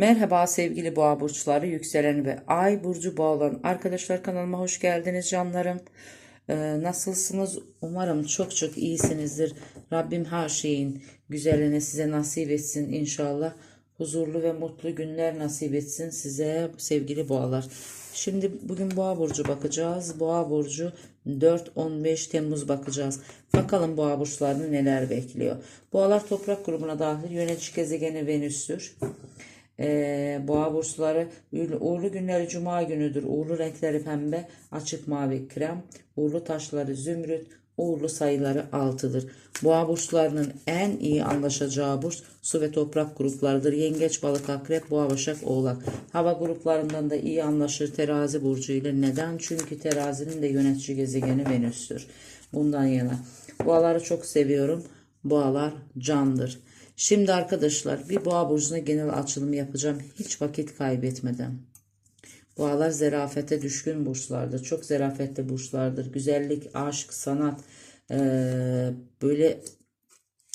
Merhaba sevgili boğa burçları, yükselen ve ay burcu boğa olan arkadaşlar kanalıma hoş geldiniz canlarım. Ee, nasılsınız? Umarım çok çok iyisinizdir. Rabbim her şeyin güzelini size nasip etsin inşallah. Huzurlu ve mutlu günler nasip etsin size sevgili boğalar. Şimdi bugün boğa burcu bakacağız. Boğa burcu 4-15 Temmuz bakacağız. Bakalım boğa burçlarını neler bekliyor. Boğalar toprak grubuna dahil yönetici gezegeni Venüs'tür. Ee, boğa burçları uğurlu günleri cuma günüdür. Uğurlu renkleri pembe, açık mavi, krem, uğurlu taşları zümrüt, uğurlu sayıları 6'dır. Boğa burçlarının en iyi anlaşacağı burç su ve toprak gruplarıdır. Yengeç, balık, akrep, boğa, başak, oğlak. Hava gruplarından da iyi anlaşır terazi burcu ile. Neden? Çünkü terazinin de yönetici gezegeni Venüs'tür. Bundan yana. Boğaları çok seviyorum. Boğalar candır. Şimdi arkadaşlar bir boğa burcuna genel açılım yapacağım. Hiç vakit kaybetmeden. Boğalar zerafete düşkün burçlardır. Çok zerafetli burçlardır. Güzellik, aşk, sanat, eee, böyle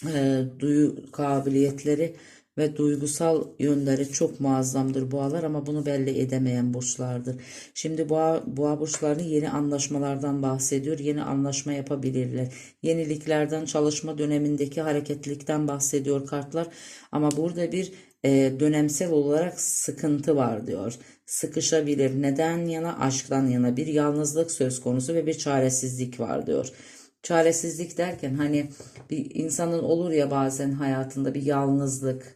eee, duyu kabiliyetleri ve duygusal yönleri çok muazzamdır boğalar ama bunu belli edemeyen burçlardır. Şimdi boğa, boğa burçlarını yeni anlaşmalardan bahsediyor. Yeni anlaşma yapabilirler. Yeniliklerden, çalışma dönemindeki hareketlilikten bahsediyor kartlar. Ama burada bir e, dönemsel olarak sıkıntı var diyor. Sıkışabilir. Neden yana? Aşktan yana bir yalnızlık söz konusu ve bir çaresizlik var diyor. Çaresizlik derken hani bir insanın olur ya bazen hayatında bir yalnızlık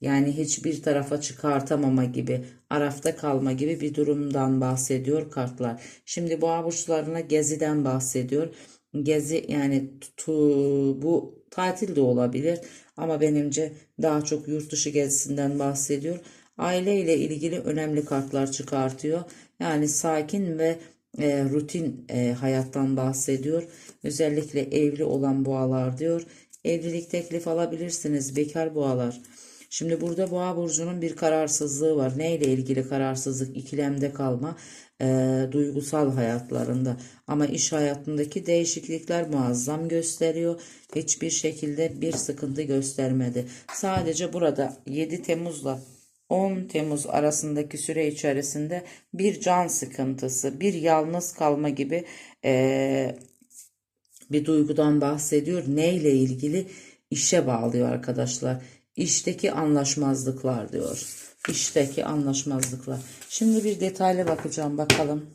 yani hiçbir tarafa çıkartamama gibi arafta kalma gibi bir durumdan bahsediyor kartlar. Şimdi boğa burçlarına geziden bahsediyor. Gezi yani tu, bu tatil de olabilir ama benimce daha çok yurt dışı gezisinden bahsediyor. Aile ile ilgili önemli kartlar çıkartıyor. Yani sakin ve e, rutin e, hayattan bahsediyor. Özellikle evli olan boğalar diyor. Evlilik teklif alabilirsiniz bekar boğalar. Şimdi burada boğa burcunun bir kararsızlığı var. Neyle ilgili kararsızlık? İkilemde kalma e, duygusal hayatlarında. Ama iş hayatındaki değişiklikler muazzam gösteriyor. Hiçbir şekilde bir sıkıntı göstermedi. Sadece burada 7 Temmuz'la 10 Temmuz arasındaki süre içerisinde bir can sıkıntısı, bir yalnız kalma gibi e, bir duygudan bahsediyor. Neyle ilgili? İşe bağlıyor arkadaşlar. İşteki anlaşmazlıklar diyor. İşteki anlaşmazlıklar. Şimdi bir detaylı bakacağım bakalım.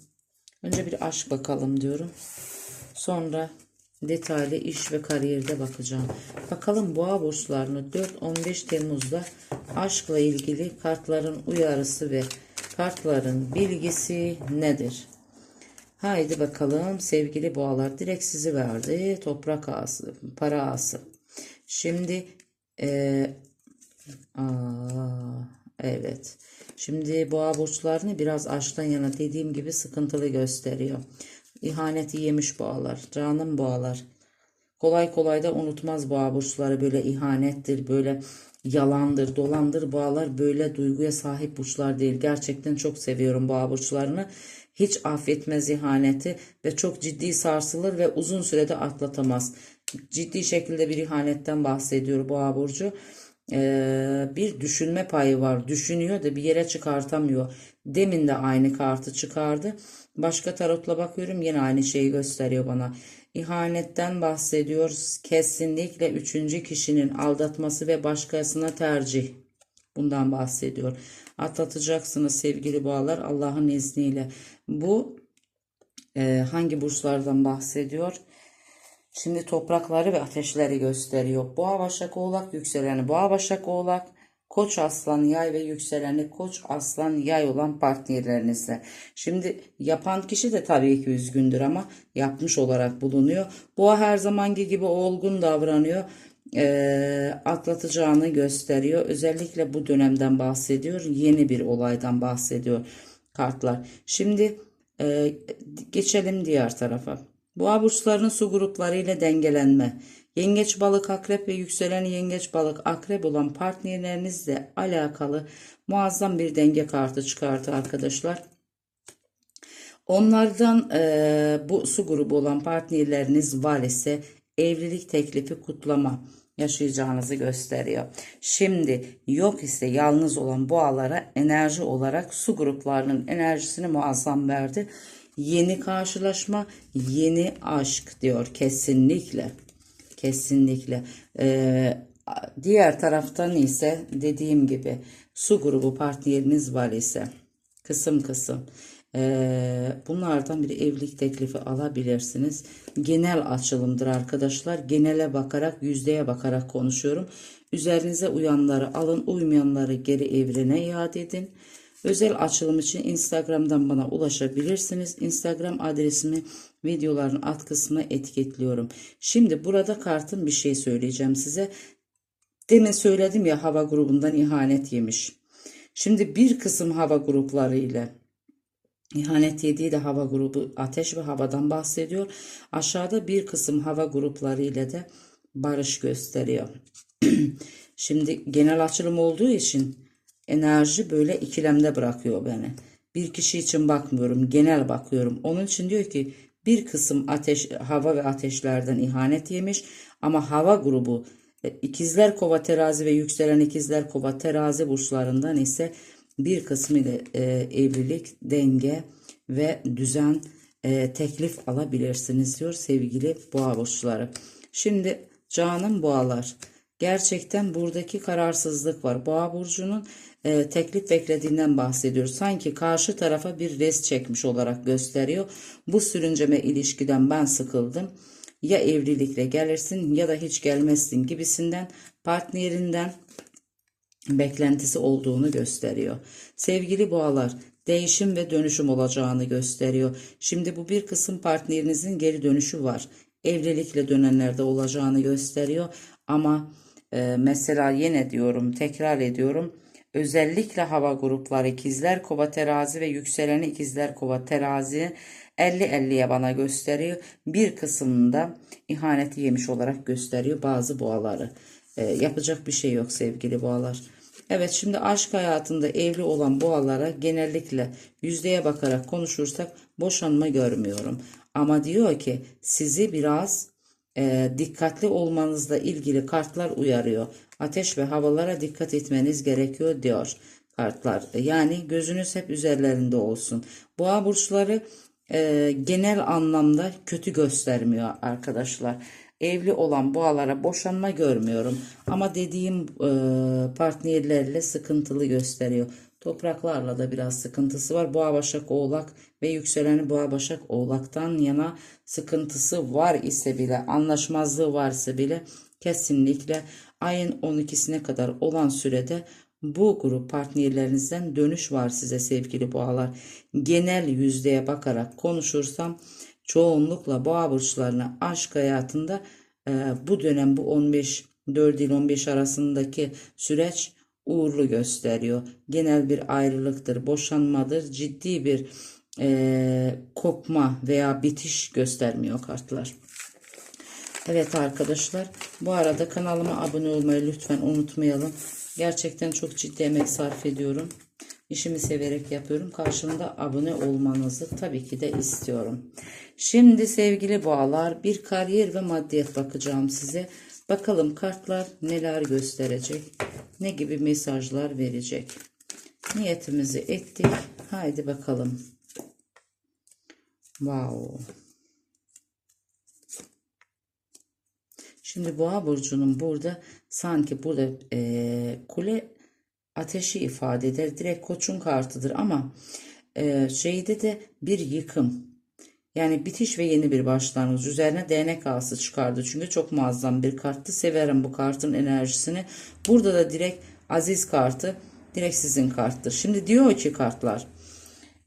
Önce bir aşk bakalım diyorum. Sonra detaylı iş ve kariyerde bakacağım. Bakalım boğa burçlarını 4-15 Temmuz'da aşkla ilgili kartların uyarısı ve kartların bilgisi nedir? Haydi bakalım sevgili boğalar direkt sizi verdi. Toprak ağası, para ağası. Şimdi e, aa, evet. Şimdi boğa burçlarını biraz aşktan yana dediğim gibi sıkıntılı gösteriyor. İhaneti yemiş boğalar. Canım boğalar. Kolay kolay da unutmaz boğa burçları böyle ihanettir, böyle yalandır, dolandır. Boğalar böyle duyguya sahip burçlar değil. Gerçekten çok seviyorum boğa burçlarını. Hiç affetmez ihaneti ve çok ciddi sarsılır ve uzun sürede atlatamaz. Ciddi şekilde bir ihanetten bahsediyor boğa burcu. Ee, bir düşünme payı var. Düşünüyor da bir yere çıkartamıyor. Demin de aynı kartı çıkardı. Başka tarotla bakıyorum yine aynı şeyi gösteriyor bana. İhanetten bahsediyoruz. Kesinlikle üçüncü kişinin aldatması ve başkasına tercih. Bundan bahsediyor. Atlatacaksınız sevgili boğalar Allah'ın izniyle. Bu e, hangi burçlardan bahsediyor? Şimdi toprakları ve ateşleri gösteriyor. Boğa başak oğlak yükseleni boğa başak oğlak. Koç aslan yay ve yükseleni koç aslan yay olan partnerlerinizle. Şimdi yapan kişi de tabii ki üzgündür ama yapmış olarak bulunuyor. Boğa her zamanki gibi olgun davranıyor. E, atlatacağını gösteriyor. Özellikle bu dönemden bahsediyor. Yeni bir olaydan bahsediyor kartlar. Şimdi e, geçelim diğer tarafa. Boğa burçlarının su grupları ile dengelenme. Yengeç balık akrep ve yükselen yengeç balık akrep olan partnerlerinizle alakalı muazzam bir denge kartı çıkarttı arkadaşlar. Onlardan e, bu su grubu olan partnerleriniz var ise evlilik teklifi kutlama, yaşayacağınızı gösteriyor. Şimdi yok ise yalnız olan boğalara enerji olarak su gruplarının enerjisini muazzam verdi. Yeni karşılaşma, yeni aşk diyor kesinlikle. Kesinlikle. Ee, diğer taraftan ise dediğim gibi su grubu partneriniz var ise kısım kısım ee, bunlardan bir evlilik teklifi alabilirsiniz. Genel açılımdır arkadaşlar. Genele bakarak yüzdeye bakarak konuşuyorum. Üzerinize uyanları alın uymayanları geri evrene iade edin. Özel açılım için Instagram'dan bana ulaşabilirsiniz. Instagram adresimi videoların alt kısmına etiketliyorum. Şimdi burada kartın bir şey söyleyeceğim size. Demin söyledim ya hava grubundan ihanet yemiş. Şimdi bir kısım hava grupları ile İhanet yediği de hava grubu ateş ve havadan bahsediyor. Aşağıda bir kısım hava grupları ile de barış gösteriyor. Şimdi genel açılım olduğu için enerji böyle ikilemde bırakıyor beni. Bir kişi için bakmıyorum, genel bakıyorum. Onun için diyor ki bir kısım ateş, hava ve ateşlerden ihanet yemiş ama hava grubu e, ikizler kova terazi ve yükselen ikizler kova terazi burçlarından ise bir kısmı ile e, evlilik, denge ve düzen e, teklif alabilirsiniz diyor sevgili boğa burçları. Şimdi canım boğalar gerçekten buradaki kararsızlık var. Boğa burcunun e, teklif beklediğinden bahsediyor. Sanki karşı tarafa bir res çekmiş olarak gösteriyor. Bu sürünceme ilişkiden ben sıkıldım. Ya evlilikle gelirsin ya da hiç gelmezsin gibisinden partnerinden beklentisi olduğunu gösteriyor. Sevgili boğalar, değişim ve dönüşüm olacağını gösteriyor. Şimdi bu bir kısım partnerinizin geri dönüşü var. Evlilikle dönenlerde olacağını gösteriyor. Ama e, mesela yine diyorum, tekrar ediyorum. Özellikle hava grupları ikizler, kova terazi ve yükselen ikizler kova terazi 50-50'ye bana gösteriyor. Bir kısmında ihaneti yemiş olarak gösteriyor bazı boğaları. E, yapacak bir şey yok sevgili boğalar. Evet şimdi aşk hayatında evli olan boğalara genellikle yüzdeye bakarak konuşursak boşanma görmüyorum. Ama diyor ki sizi biraz e, dikkatli olmanızla ilgili kartlar uyarıyor. Ateş ve havalara dikkat etmeniz gerekiyor diyor kartlar. Yani gözünüz hep üzerlerinde olsun. Boğa burçları e, genel anlamda kötü göstermiyor arkadaşlar evli olan boğalara boşanma görmüyorum. Ama dediğim e, partnerlerle sıkıntılı gösteriyor. Topraklarla da biraz sıkıntısı var. Boğa Başak Oğlak ve yükseleni Boğa Başak Oğlak'tan yana sıkıntısı var ise bile anlaşmazlığı varsa bile kesinlikle ayın 12'sine kadar olan sürede bu grup partnerlerinizden dönüş var size sevgili boğalar. Genel yüzdeye bakarak konuşursam çoğunlukla boğa burçlarına aşk hayatında e, bu dönem bu 15 4 il 15 arasındaki süreç uğurlu gösteriyor. Genel bir ayrılıktır, boşanmadır, ciddi bir e, kopma veya bitiş göstermiyor kartlar. Evet arkadaşlar bu arada kanalıma abone olmayı lütfen unutmayalım. Gerçekten çok ciddi emek sarf ediyorum. İşimi severek yapıyorum. Karşımda abone olmanızı tabii ki de istiyorum. Şimdi sevgili boğalar bir kariyer ve maddiyat bakacağım size. Bakalım kartlar neler gösterecek? Ne gibi mesajlar verecek? Niyetimizi ettik. Haydi bakalım. Wow. Şimdi boğa burcunun burada sanki burada e, kule ateşi ifade eder. Direkt koçun kartıdır ama e, şeyde de bir yıkım. Yani bitiş ve yeni bir başlangıç. Üzerine değnek ağası çıkardı. Çünkü çok muazzam bir karttı. Severim bu kartın enerjisini. Burada da direkt aziz kartı. Direkt sizin karttır. Şimdi diyor ki kartlar.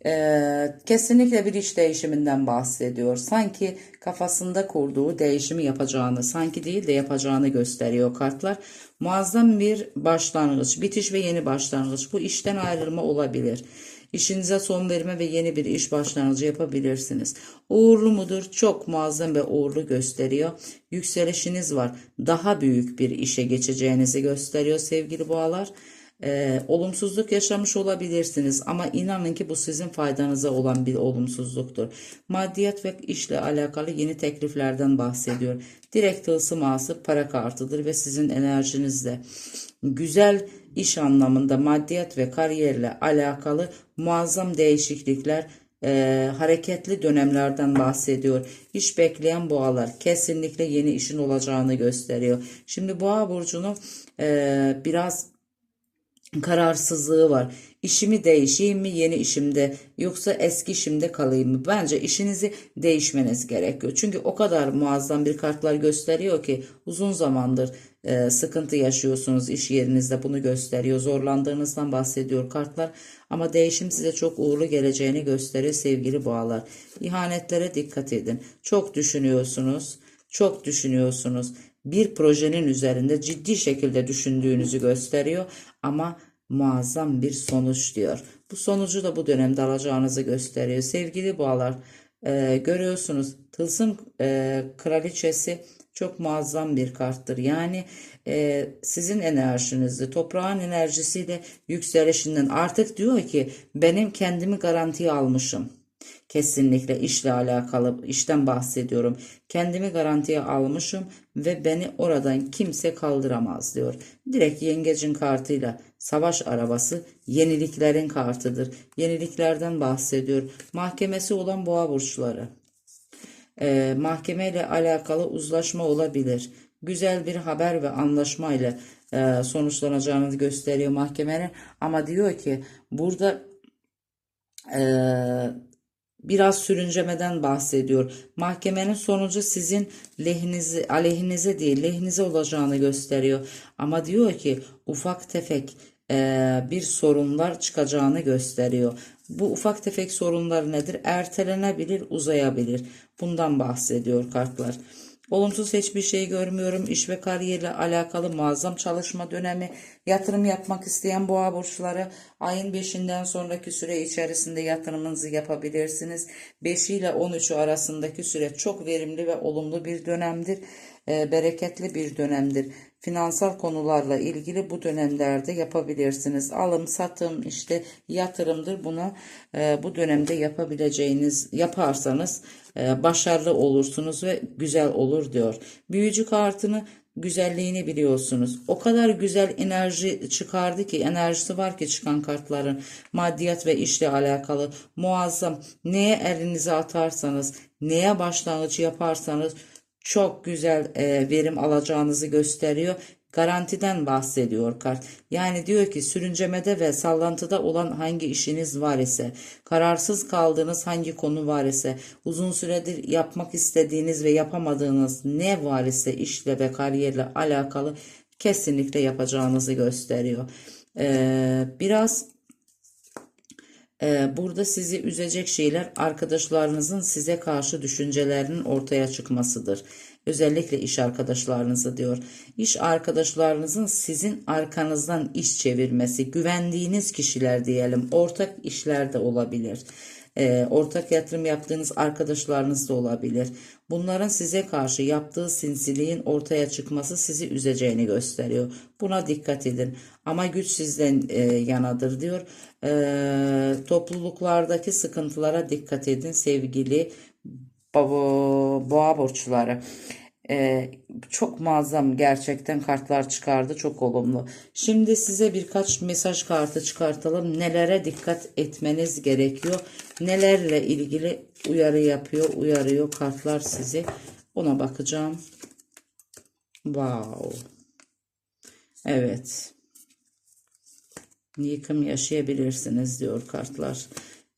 Ee, kesinlikle bir iş değişiminden bahsediyor. Sanki kafasında kurduğu değişimi yapacağını, sanki değil de yapacağını gösteriyor kartlar. Muazzam bir başlangıç, bitiş ve yeni başlangıç. Bu işten ayrılma olabilir. İşinize son verme ve yeni bir iş başlangıcı yapabilirsiniz. Uğurlu mudur? Çok muazzam ve uğurlu gösteriyor. Yükselişiniz var. Daha büyük bir işe geçeceğinizi gösteriyor sevgili boğalar. Ee, olumsuzluk yaşamış olabilirsiniz ama inanın ki bu sizin faydanıza olan bir olumsuzluktur. Maddiyat ve işle alakalı yeni tekliflerden bahsediyor. Direkt tılsım ağası para kartıdır ve sizin enerjinizle güzel iş anlamında maddiyat ve kariyerle alakalı muazzam değişiklikler e, hareketli dönemlerden bahsediyor. İş bekleyen boğalar kesinlikle yeni işin olacağını gösteriyor. Şimdi boğa burcunu e, biraz kararsızlığı var. İşimi değişeyim mi yeni işimde yoksa eski işimde kalayım mı? Bence işinizi değişmeniz gerekiyor. Çünkü o kadar muazzam bir kartlar gösteriyor ki uzun zamandır e, sıkıntı yaşıyorsunuz iş yerinizde bunu gösteriyor. Zorlandığınızdan bahsediyor kartlar ama değişim size çok uğurlu geleceğini gösteriyor sevgili boğalar. İhanetlere dikkat edin. Çok düşünüyorsunuz. Çok düşünüyorsunuz. Bir projenin üzerinde ciddi şekilde düşündüğünüzü gösteriyor ama muazzam bir sonuç diyor. Bu sonucu da bu dönemde alacağınızı gösteriyor. Sevgili boğalar e, görüyorsunuz tılsım e, kraliçesi çok muazzam bir karttır. Yani e, sizin enerjinizi toprağın enerjisiyle yükselişinden artık diyor ki benim kendimi garantiye almışım. Kesinlikle işle alakalı işten bahsediyorum. Kendimi garantiye almışım ve beni oradan kimse kaldıramaz diyor. Direkt yengecin kartıyla savaş arabası yeniliklerin kartıdır. Yeniliklerden bahsediyor. Mahkemesi olan boğa burçları. Ee, mahkemeyle alakalı uzlaşma olabilir. Güzel bir haber ve anlaşmayla e, sonuçlanacağını gösteriyor mahkemenin. Ama diyor ki burada e, biraz sürüncemeden bahsediyor. Mahkemenin sonucu sizin lehinize, aleyhinize değil lehinize olacağını gösteriyor. Ama diyor ki ufak tefek e, bir sorunlar çıkacağını gösteriyor. Bu ufak tefek sorunlar nedir? Ertelenebilir, uzayabilir. Bundan bahsediyor kartlar. Olumsuz hiçbir şey görmüyorum. İş ve kariyerle alakalı muazzam çalışma dönemi. Yatırım yapmak isteyen boğa burçları ayın 5'inden sonraki süre içerisinde yatırımınızı yapabilirsiniz. 5 ile 13'ü arasındaki süre çok verimli ve olumlu bir dönemdir. E, bereketli bir dönemdir. Finansal konularla ilgili bu dönemlerde yapabilirsiniz. Alım, satım, işte yatırımdır. Bunu e, bu dönemde yapabileceğiniz yaparsanız e, başarılı olursunuz ve güzel olur diyor. Büyücü kartını güzelliğini biliyorsunuz. O kadar güzel enerji çıkardı ki enerjisi var ki çıkan kartların maddiyat ve işle alakalı muazzam neye elinize atarsanız neye başlangıç yaparsanız çok güzel e, verim alacağınızı gösteriyor. Garantiden bahsediyor kart. Yani diyor ki sürüncemede ve sallantıda olan hangi işiniz var ise, kararsız kaldığınız hangi konu var ise, uzun süredir yapmak istediğiniz ve yapamadığınız ne var ise işle ve kariyerle alakalı kesinlikle yapacağınızı gösteriyor. Ee, biraz burada sizi üzecek şeyler arkadaşlarınızın size karşı düşüncelerinin ortaya çıkmasıdır. Özellikle iş arkadaşlarınızı diyor. İş arkadaşlarınızın sizin arkanızdan iş çevirmesi, güvendiğiniz kişiler diyelim, ortak işler de olabilir. E, ortak yatırım yaptığınız arkadaşlarınız da olabilir. Bunların size karşı yaptığı sinsiliğin ortaya çıkması sizi üzeceğini gösteriyor. Buna dikkat edin. Ama güç sizden e, yanadır diyor. E, topluluklardaki sıkıntılara dikkat edin sevgili boğa burçları. Ee, çok muazzam gerçekten kartlar çıkardı çok olumlu. Şimdi size birkaç mesaj kartı çıkartalım. Nelere dikkat etmeniz gerekiyor? Nelerle ilgili uyarı yapıyor, uyarıyor kartlar sizi. Ona bakacağım. Wow. Evet. Yıkım yaşayabilirsiniz diyor kartlar.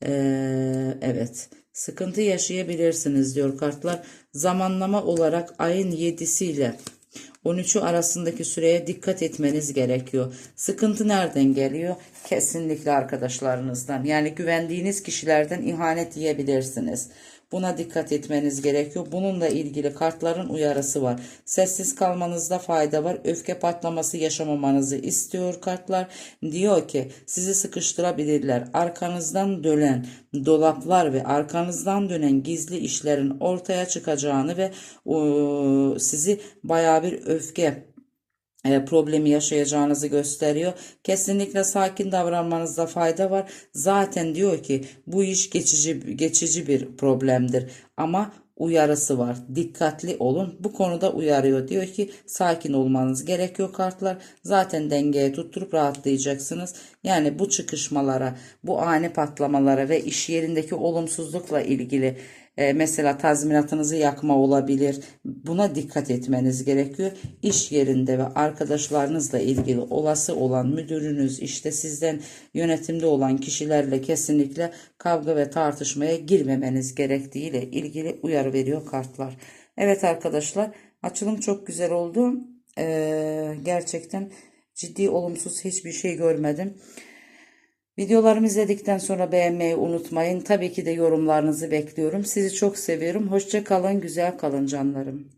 Ee, evet. Sıkıntı yaşayabilirsiniz diyor kartlar. Zamanlama olarak ayın 7'si ile 13'ü arasındaki süreye dikkat etmeniz gerekiyor. Sıkıntı nereden geliyor? Kesinlikle arkadaşlarınızdan. Yani güvendiğiniz kişilerden ihanet yiyebilirsiniz. Buna dikkat etmeniz gerekiyor. Bununla ilgili kartların uyarısı var. Sessiz kalmanızda fayda var. Öfke patlaması yaşamamanızı istiyor kartlar. Diyor ki sizi sıkıştırabilirler. Arkanızdan dönen dolaplar ve arkanızdan dönen gizli işlerin ortaya çıkacağını ve sizi baya bir öfke problemi yaşayacağınızı gösteriyor. Kesinlikle sakin davranmanızda fayda var. Zaten diyor ki bu iş geçici geçici bir problemdir ama uyarısı var. Dikkatli olun. Bu konuda uyarıyor. Diyor ki sakin olmanız gerekiyor kartlar. Zaten dengeye tutturup rahatlayacaksınız. Yani bu çıkışmalara, bu ani patlamalara ve iş yerindeki olumsuzlukla ilgili e, mesela tazminatınızı yakma olabilir. Buna dikkat etmeniz gerekiyor. İş yerinde ve arkadaşlarınızla ilgili olası olan müdürünüz, işte sizden yönetimde olan kişilerle kesinlikle kavga ve tartışmaya girmemeniz gerektiğiyle ilgili uyarı veriyor kartlar. Evet arkadaşlar, açılım çok güzel oldu. Ee, gerçekten ciddi olumsuz hiçbir şey görmedim. Videolarımı izledikten sonra beğenmeyi unutmayın. Tabii ki de yorumlarınızı bekliyorum. Sizi çok seviyorum. Hoşça kalın, güzel kalın canlarım.